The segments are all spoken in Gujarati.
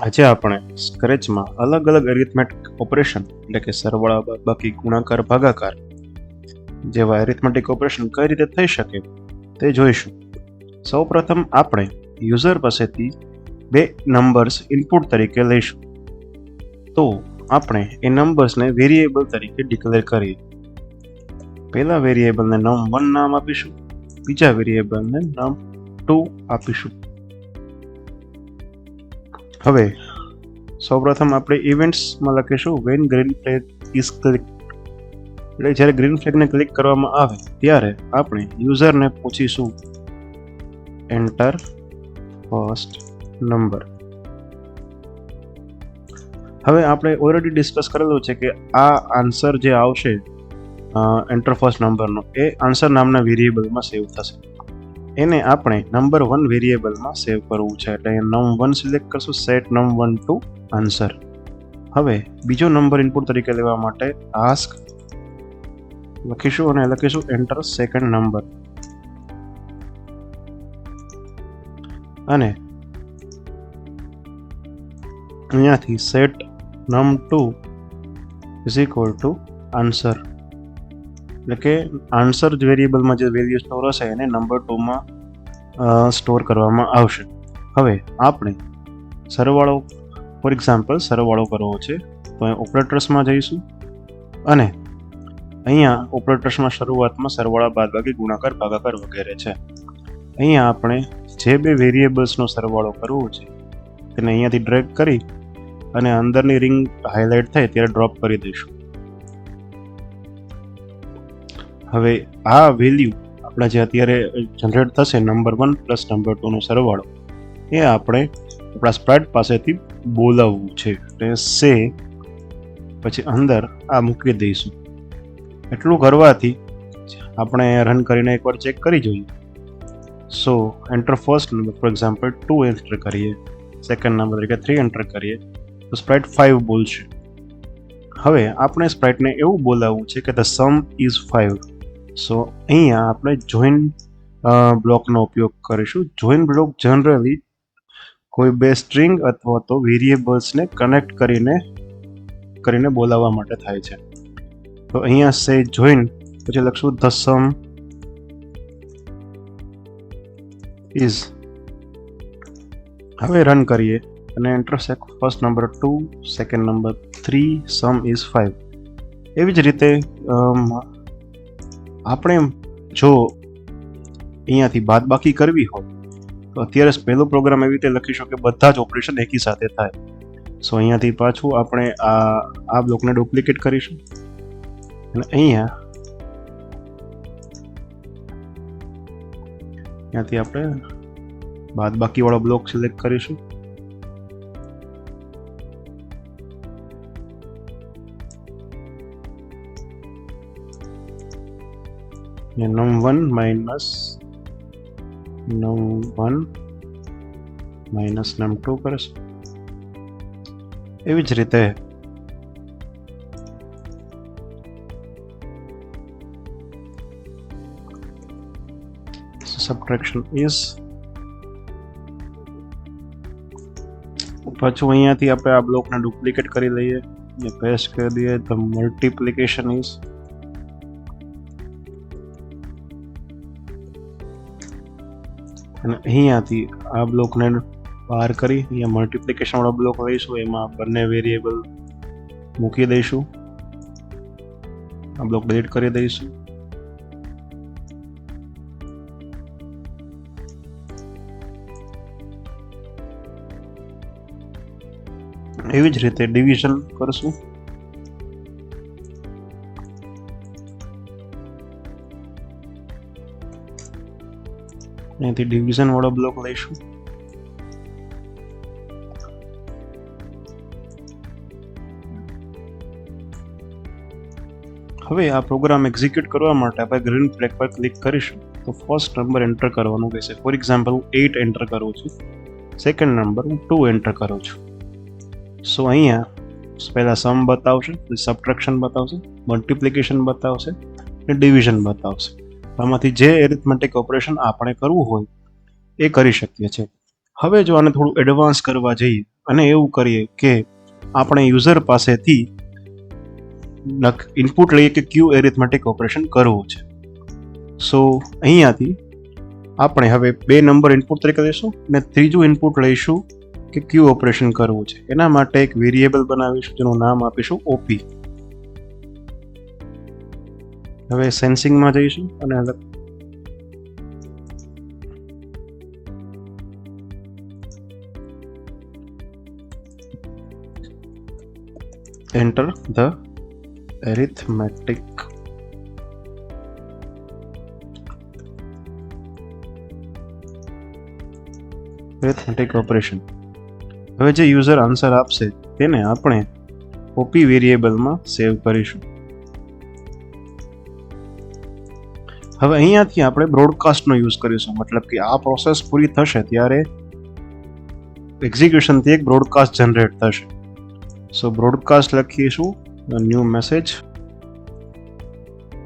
આજે આપણે સ્ક્રેચમાં અલગ અલગ એરિથમેટિક ઓપરેશન એટલે કે સરવાળા, બાકી ગુણાકાર, ભાગાકાર જેવા એરિથમેટિક ઓપરેશન કઈ રીતે થઈ શકે તે જોઈશું. સૌપ્રથમ આપણે યુઝર પાસેથી બે નંબર્સ ઇનપુટ તરીકે લઈશું. તો આપણે એ નંબર્સને વેરિયેબલ તરીકે ડિક્લેર કરીએ. પહેલા વેરિયેબલને નમ વન નામ આપીશું, બીજા વેરિયેબલને નામ ટુ આપીશું. હવે, સૌપ્રથમ આપણે ઇવેન્ટ્સમાં લખીશું. When green flag is click એટલે જ્યારે ગ્રીન ફ્લેગને ક્લિક કરવામાં આવે, ત્યારે આપણે યુઝરને પૂછીશું. એન્ટર ફર્સ્ટ નંબર હવે આપણે ઓલરેડી ડિસ્કસ કરેલું છે કે આ આન્સર જે આવશે એન્ટર ફર્સ્ટ નંબરનો એ આન્સર નામના વેરિયેબલમાં સેવ થશે. એને આપણે નંબર વન વેરિયેબલમાં સેવ કરવું છે. એટલે નમ વન સિલેક્ટ કરશું set num one to answer હવે બીજો નંબર ઇનપુટ તરીકે લેવા માટે આસ્ક લખીશું અને લખીશું એન્ટર સેકન્ડ નંબર અને અહીંયાથી set num two is equal to answer એટલે કે આન્સર વેરિયેબલમાં જે વેલ્યુ સ્ટોર હશે એને નંબર ટુમાં સ્ટોર કરવામાં આવશે. હવે આપણે સરવાળો ફોર એક્ઝામ્પલ સરવાળો કરવો છે, તો ઓપરેટર્સમાં જઈશું. અને અહીંયા ઓપરેટર્સમાં શરૂઆતમાં સરવાળા બાદબાકી ગુણાકાર, ભાગાકાર વગેરે છે. અહીંયા આપણે જે બે વેરિયેબલ્સનો સરવાળો કરવો છે, તેને અહીંયાથી ડ્રેગ કરી અને અંદરની રિંગ હાઇલાઇટ થાય ત્યારે ડ્રોપ કરી દઈશું. હવે આ વેલ્યુ આપણા જે અત્યારે જનરેટ થશે નંબર વન પ્લસ નંબર ટુનો સરવાળો, એ આપણે આપણા સ્પ્રાઇટ પાસેથી બોલાવવું છે. એટલે સે પછી અંદર આ મૂકી દઈશું. એટલું કરવાથી આપણે રન કરીને એકવાર ચેક કરી જોઈએ. So enter first number for example two enter કરીએ. સેકન્ડ નંબર તરીકે થ્રી એન્ટર કરીએ. તો સ્પ્રાઇટ ફાઇવ બોલશે. હવે આપણે સ્પ્રાઇટને એવું બોલાવવું છે કે the sum is five so અહીંયા આપણે જોઈન બ્લોકનો ઉપયોગ કરીશું. જોઈન બ્લોક જનરલી કોઈ બે સ્ટ્રિંગ અથવા તો વેરિયેબલ્સને કનેક્ટ કરીને કરીને બોલાવવા માટે થાય છે. તો અહીંયા સે જોઈન પછી લખશું ધ સમ ઇઝ હવે રન કરીએ અને enter first number two second number three sum is five એવી જ રીતે આપણે જો અહીંયાથી બાદબાકી કરવી હોય, તો અત્યારે પહેલો પ્રોગ્રામ એવી રીતે લખીશું કે બધા જ ઓપરેશન એકી સાથે થાય. સો અહીંયાથી પાછું આપણે આ આ બ્લોકને ડુપ્લિકેટ કરીશું. અને અહીંયા અહીંયાથી આપણે બાદબાકીવાળો બ્લોક સિલેક્ટ કરીશું. Num one minus num one minus num two કરીશું એવી જ રીતે સબટ્રેક્શન ઇઝ પાછું અહીંયાથી આપણે આ બ્લોકને ડુપ્લિકેટ કરી લઈએ અને પેસ્ટ કરી દઈએ ધ મલ્ટિપ્લિકેશન ઇઝ અને અહીંયાથી આ બ્લોકને બહાર કરી અહીંયા મલ્ટિપ્લિકેશન વાળો બ્લોક લઈશું એમાં બંને વેરિયેબલ મૂકી દઈશું. આ બ્લોક ડિલીટ કરી દઈશું. એવી જ રીતે ડિવિઝન કરશું. અહીંયાથી ડિવિઝન વાળો બ્લોક લઈશું. હવે આ પ્રોગ્રામ એક્ઝિક્યુટ કરવા માટે આપણે ગ્રીન ફ્લેગ પર ક્લિક કરીશું. તો ફર્સ્ટ નંબર એન્ટર કરવાનું કહેશે ફોર એક્ઝામ્પલ હું એઇટ એન્ટર કરું છું. સેકન્ડ નંબર હું ટુ એન્ટર કરું છું. સો અહીંયા પહેલાં સમ બતાવશે સબટ્રેક્શન બતાવશે મલ્ટિપ્લિકેશન બતાવશે, અને ડિવિઝન બતાવશે. આમાંથી જે એરિથમેટિક ઓપરેશન આપણે કરવું હોય, એ કરી શકીએ છીએ. હવે જો આને થોડું એડવાન્સ કરવા જઈએ અને એવું કરીએ કે આપણે યુઝર પાસેથી ઇનપુટ લઈએ કે ક્યુ એરિથમેટિક ઓપરેશન કરવું છે. સો અહીંયાથી આપણે હવે બે નંબર ઇનપુટ તરીકે લઈશું અને ત્રીજું ઇનપુટ લઈશું કે ક્યુ ઓપરેશન કરવું છે. એના માટે એક વેરિયેબલ બનાવીશું, જેનું નામ આપીશું ઓપી હવે સેન્સિંગમાં જઈશું અને enter the arithmetic. Arithmetic operation હવે જે યુઝર આન્સર આપશે, તેને આપણે ઓપી વેરિયેબલમાં સેવ કરીશું. હવે અહીંયાથી આપણે બ્રોડકાસ્ટનો યુઝ કરીશું. મતલબ કે આ પ્રોસેસ પૂરી થશે ત્યારે એક્ઝિક્યુશનથી એક બ્રોડકાસ્ટ જનરેટ થશે. સો બ્રોડકાસ્ટ લખીશું ન્યૂ મેસેજ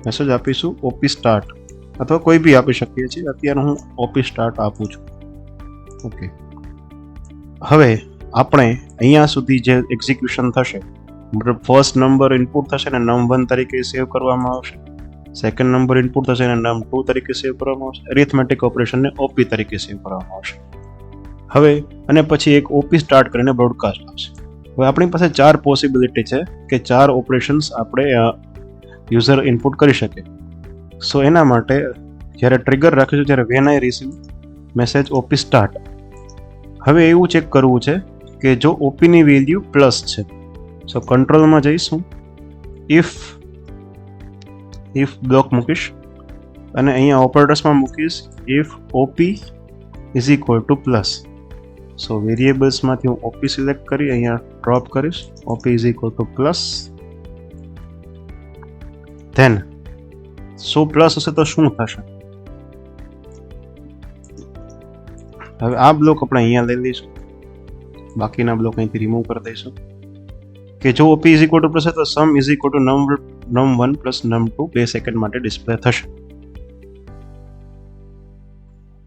મેસેજ આપીશું ઓપી સ્ટાર્ટ અથવા કોઈ બી આપી શકીએ છીએ. અત્યારે હું ઓપી સ્ટાર્ટ આપું છું. ઓકે હવે આપણે અહીંયા સુધી જે એક્ઝિક્યુશન થશે, મતલબ ફર્સ્ટ નંબર ઇનપુટ થશે ને નમ વન તરીકે સેવ કરવામાં આવશે. સેકન્ડ નંબર ઇનપુટ થશે એના નમ ટુ તરીકે સેવ કરવામાં આવશે એરિથમેટિક ઓપરેશનને ઓપી તરીકે સેવ કરવામાં આવશે હવે, અને પછી એક ઓપી સ્ટાર્ટ કરીને બ્રોડકાસ્ટ આવશે. હવે આપણી પાસે ચાર પોસિબિલિટી છે કે ચાર ઓપરેશન્સ આપણે યુઝર ઇનપુટ કરી શકે સો એના માટે જ્યારે ટ્રિગર રાખીશું ત્યારે when I receive message OP start હવે એવું ચેક કરવું છે કે જો ઓપીની વેલ્યુ પ્લસ છે. સો કંટ્રોલમાં જઈશું. ઇફ ઇફ બ્લોક મૂકીશ અને અહીંયા ઓપરેટર્સમાં મૂકીશ if OP is equal to plus so વેરિયેબલ્સમાંથી હું ઓપી સિલેક્ટ કરી અહીંયા ડ્રોપ કરીશ. OP is equal to plus then so plus હશે તો શું થશે? હવે આ બ્લોક આપણે અહીંયા લઈ લઈશું. બાકીના બ્લોક અહીંથી રિમૂવ કરી દઈશું. કે જો OP is equal to plus તો sum is equal to num num one plus num two બે સેકન્ડ માટે ડિસ્પ્લે થશે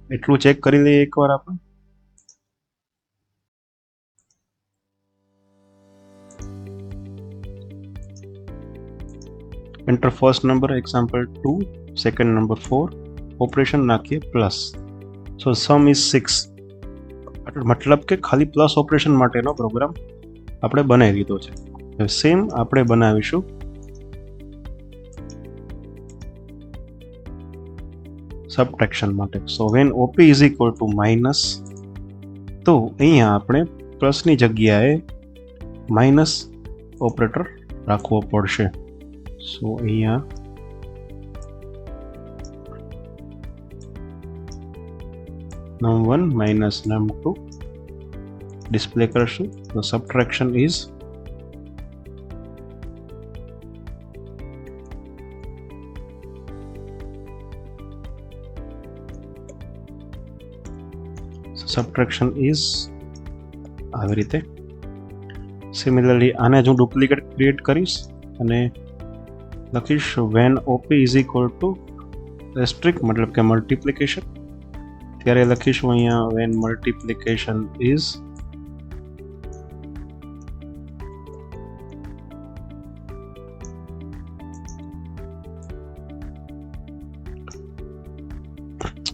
એટલું ચેક કરી લઈએ એકવાર આપણે. Enter first number example two second number four operation નાખીએ plus so sum is six મતલબ કે ખાલી પ્લસ ઓપરેશન માટેનો પ્રોગ્રામ આપણે બનાવી દીધો છે. સેમ આપણે બનાવીશું. સબટ્રેક્શન માટે. So when OP is equal to minus તો અહીંયા આપણે પ્લસની જગ્યાએ માઇનસ ઓપરેટર રાખવો પડશે. સો અહીંયા num one minus num two display કરશું તો સબટ્રેક્શન ઇઝ સબટ્રેક્શન ઇઝ આવી રીતે. સિમિલરલી આને જ હું ડુપ્લિકેટ ક્રિએટ કરીશ અને લખીશ when OP is equal to asterisk મતલબ કે મલ્ટિપ્લિકેશન ત્યારે લખીશું અહીંયા વેન મલ્ટિપ્લિકેશન ઇઝ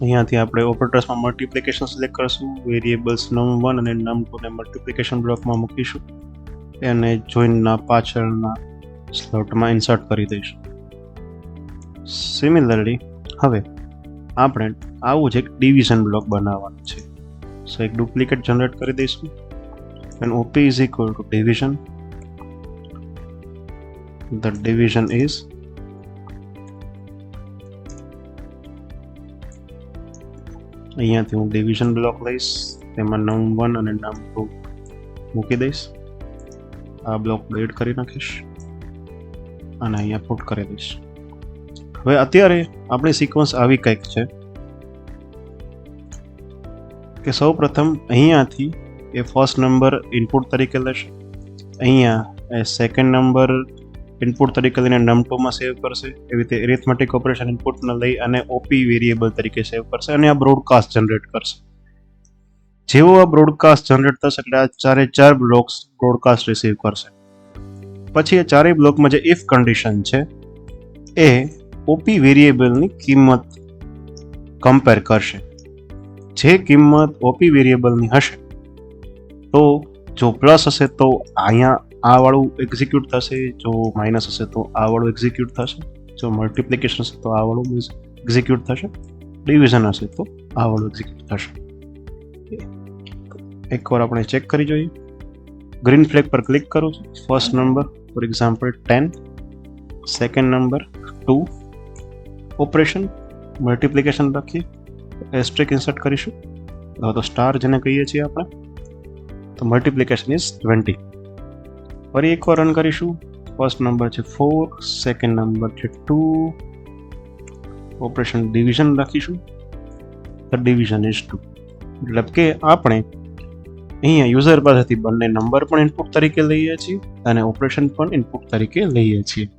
અહીંયાથી આપણે ઓપરેટર્સમાં મલ્ટિપ્લિકેશન સિલેક્ટ કરશું વેરિએબલ્સ નમ વન અને નમ ટુને મલ્ટિપ્લિકેશન બ્લોકમાં મૂકીશું. એને જોઈનના પાછળના સ્લોટમાં ઇન્સર્ટ કરી દઈશું. સિમિલરલી હવે આપણે આવું જ એક ડિવિઝન બ્લોક બનાવવાનું છે. સો એક ડુપ્લિકેટ જનરેટ કરી દઈશું. And OP is equal to division the division is અહીંયાથી હું ડિવિઝન બ્લોક લઈશ, તેમાં નમ વન અને નમ ટુ મૂકી દઈશ. આ બ્લોક બેડ કરી નાખીશ અને અહીંયા પુટ કરી દઈશ. હવે અત્યારે આપણી સિક્વન્સ આવી કંઈક છે કે સૌ પ્રથમ અહીંયાથી એ ફર્સ્ટ નંબર ઇનપુટ તરીકે લેશે. અહીંયા એ સેકન્ડ નંબર ઇનપુટ તરીકે લઈને નમ ટુમાં સેવ કરશે. એવી રીતે એરિથમેટિક ઓપરેશન ઇનપુટને લઈ અને ઓપી વેરિયેબલ તરીકે સેવ કરશે અને આ બ્રોડકાસ્ટ જનરેટ કરશે. જેવો આ બ્રોડકાસ્ટ જનરેટ થશે એટલે આ ચારે ચાર બ્લોક્સ બ્રોડકાસ્ટ રિસીવ કરશે. પછી એ ચારેય બ્લોકમાં જે ઇફ કન્ડિશન છે, એ ઓપી વેરિયેબલની કિંમત કમ્પેર કરશે. જે કિંમત ઓપી વેરિયેબલની હશે, તો જો પ્લસ હશે તો અહીંયા આ વાળું એક્ઝિક્યુટ થશે, જો માઇનસ હશે તો આ વાળું એક્ઝિક્યુટ થશે, જો મલ્ટિપ્લિકેશન હશે તો આ વાળું એક્ઝિક્યુટ થશે ડિવિઝન હશે તો આ વાળું એક્ઝિક્યુટ થશે. એકવાર આપણે ચેક કરી જોઈએ. ગ્રીન ફ્લેગ પર ક્લિક કરું first number four example ten second number two operation multiplication લખીએ. એસ્ટ્રિક ઇન્સર્ટ કરીશું. તો સ્ટાર જેને કહીએ છીએ આપણે, તો મલ્ટિપ્લિકેશન ઇઝ ટ્વેન્ટી ફરી એકવાર રન કરીશું. ફર્સ્ટ નંબર છે ફોર સેકન્ડ નંબર છે ટુ ઓપરેશન ડિવિઝન રાખીશું. ધ ડિવિઝન ઇઝ ટુ મતલબ કે આપણે અહીંયા યુઝર પાસેથી બંને નંબર પણ ઇનપુટ તરીકે લઈએ છીએ અને ઓપરેશન પણ ઇનપુટ તરીકે લઈએ છીએ.